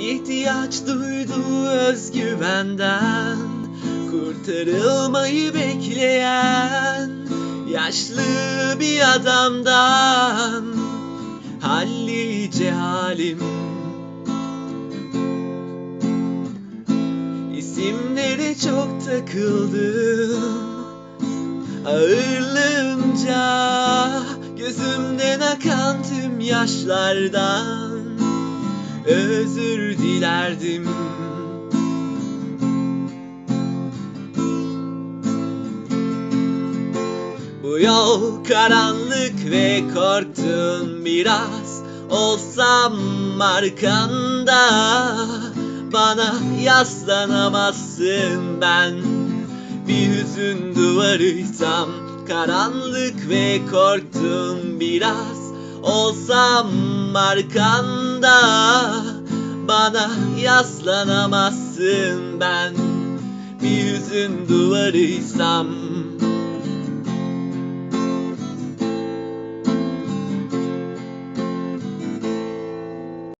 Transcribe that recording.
ihtiyaç duyduğu özgüvenden Kurtarılmayı bekleyen yaşlı bir adamdan. Hallice halim İsimlere çok takıldım. Ağırlığınca gözümden akan tüm yaşlardan özür dilerdim. Bu yol karanlık ve korktun biraz olsam arkanda bana yaslanamazsın ben bir hüzün duvarıysam Karanlık ve korktum biraz Olsam arkanda Bana yaslanamazsın ben. Bir hüzün duvarıysam